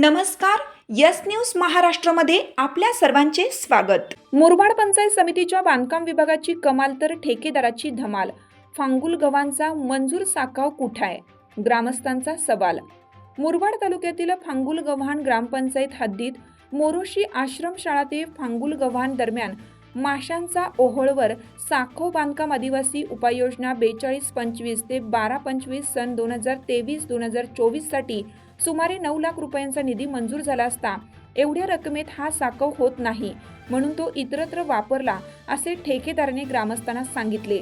नमस्कार yes news महाराष्ट्रामध्ये आपल्या सर्वांचे स्वागत. मुरबाड पंचायत समितीच्या बांधकाम विभागाची कमाल तर ठेकेदाराची धमाल. फांगुल गव्हांचा मंजूर साकाव कुठाय? ग्रामस्थांचा सवाल. मुरबाड तालुक्यातील फांगुल गव्हाण ग्रामपंचायत हद्दीत मोरोशी आश्रमशाळा ते फांगुल गव्हाण दरम्यान माशांचा ओहोळवर साखो बांधकाम आदिवासी उपाययोजना बेचाळीस पंचवीस ते बारा पंचवीस सन दोन हजार तेवीस दोन हजार चोवीससाठी सुमारे नऊ लाख रुपयांचा निधी मंजूर झाला असता एवढ्या रकमेत हा साकव होत नाही म्हणून तो इतरत्र वापरला असे ठेकेदाराने ग्रामस्थांना सांगितले.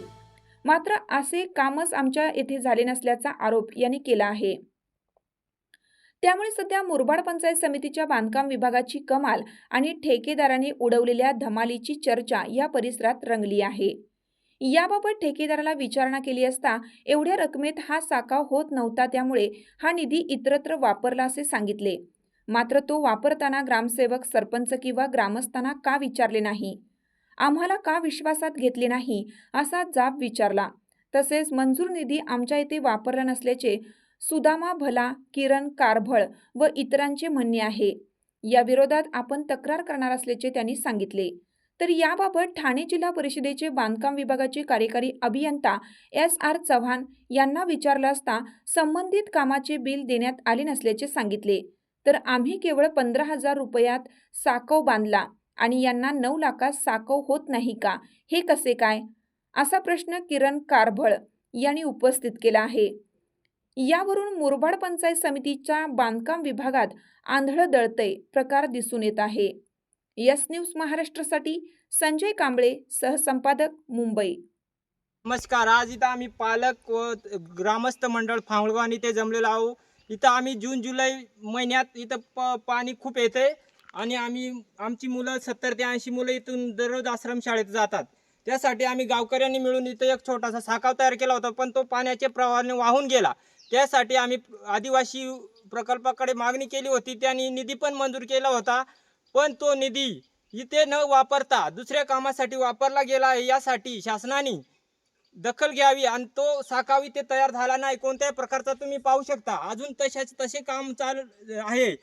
मात्र असे कामच आमच्या येथे झाले नसल्याचा आरोप यांनी केला आहे. त्यामुळे सध्या मुरबाड पंचायत समितीच्या बांधकाम विभागाची कमाल आणि ठेकेदाराने उडवलेल्या धमालीची चर्चा या परिसरात रंगली आहे. याबाबत ठेकेदाराला विचारणा केली असता एवढ्या रकमेत हा साकाव होत नव्हता त्यामुळे हा निधी इतरत्र वापरला असे सांगितले. मात्र तो वापरताना ग्रामसेवक सरपंच किंवा ग्रामस्थांना का विचारले नाही? आम्हाला का विश्वासात घेतले नाही? असा जाब विचारला. तसेच मंजूर निधी आमच्या येथे वापरला नसल्याचे सुदामा भला किरण कारभळ व इतरांचे म्हणणे आहे. या विरोधात आपण तक्रार करणार असल्याचे त्यांनी सांगितले. तर याबाबत ठाणे जिल्हा परिषदेचे बांधकाम विभागाचे कार्यकारी अभियंता एस आर चव्हाण यांना विचारलं असता संबंधित कामाचे बिल देण्यात आले नसल्याचे सांगितले. तर आम्ही केवळ पंधरा हजार रुपयात साकव बांधला आणि यांना नऊ लाखात साकव होत नाही का? हे कसे काय? असा प्रश्न किरण कारभळ यांनी उपस्थित केला आहे. यावरून मुरबाड पंचायत समितीच्या बांधकाम विभागात आंधळं दळतय प्रकार दिसून येत आहे. यस न्यूज महाराष्ट्रासाठी संजय कांबळे सहसंपादक मुंबई. नमस्कार आज इथं आम्ही पालक व ग्रामस्थ मंडळ फांगळगाव इथे जमलेलो आहो इथं आम्ही जून जुलै महिन्यात इथं प पाणी खूप येते आणि आम्ही आमची मुलं सत्तर ते ऐंशी मुलं इथून दररोज आश्रमशाळेत जातात. त्यासाठी आम्ही गावकऱ्यांनी मिळून इथं एक छोटासा साखाव तयार केला होता पण तो पाण्याच्या प्रवाहाने वाहून गेला. त्यासाठी आम्ही आदिवासी प्रकल्पाकडे मागणी केली होती त्यांनी निधी पण मंजूर केला होता. पण तो निधी इथे न वापरता दुसऱ्या कामासाठी वापरला गेला आहे यासाठी शासनाने दखल घ्यावी आणि तो साकावी ते तयार झाला नाही. कोणत्याही प्रकारचा तुम्ही पाहू शकता. अजून तशाच तसे काम चालू आहे.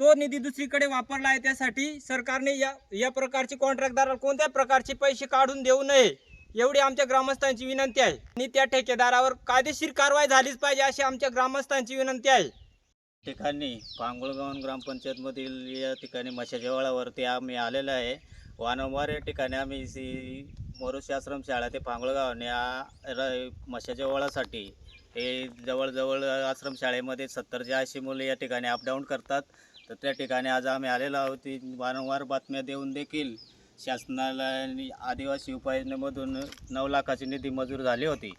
तो निधी दुसरीकडे वापरला आहे त्यासाठी सरकारने या या प्रकारचे कॉन्ट्रॅक्टदाराला कोणत्याही प्रकारचे पैसे काढून देऊ नये एवढी आमच्या ग्रामस्थांची विनंती आहे. आणि त्या ठेकेदारावर कायदेशीर कारवाई झालीच पाहिजे अशी आमच्या ग्रामस्थांची विनंती आहे. ठिकाणी पांगुळगावन ग्रामपंचायतमधील या ठिकाणी मशाच्या आम्ही आलेलो आहे. वारंवार या ठिकाणी आम्ही सी मोरुशी आश्रमशाळा ते पांगुळगावन या र मशाच्या हे जवळजवळ आश्रमशाळेमध्ये सत्तर ते ऐंशी मुले या ठिकाणी अपडाऊन करतात. तर त्या ठिकाणी आज आम्ही आलेलो आहोत. ती वारंवार बातम्या देऊन देखील शासनाला आदिवासी उपाययोजनेमधून नऊ लाखाची निधी मंजूर झाली होती.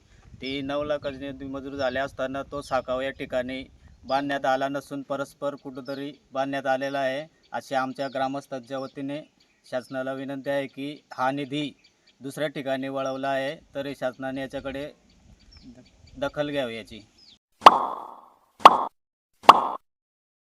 ती नऊ लाखाची निधी मंजूर झाली असताना तो साकाव या ठिकाणी बांधण्यात आला नसून परस्पर कुठंतरी बांधण्यात आलेला आहे. अशी आमच्या ग्रामस्थांच्या वतीने शासनाला विनंती आहे की हा निधी दुसऱ्या ठिकाणी वळवला आहे तरी शासनाने याच्याकडे द- दखल घ्यावी याची.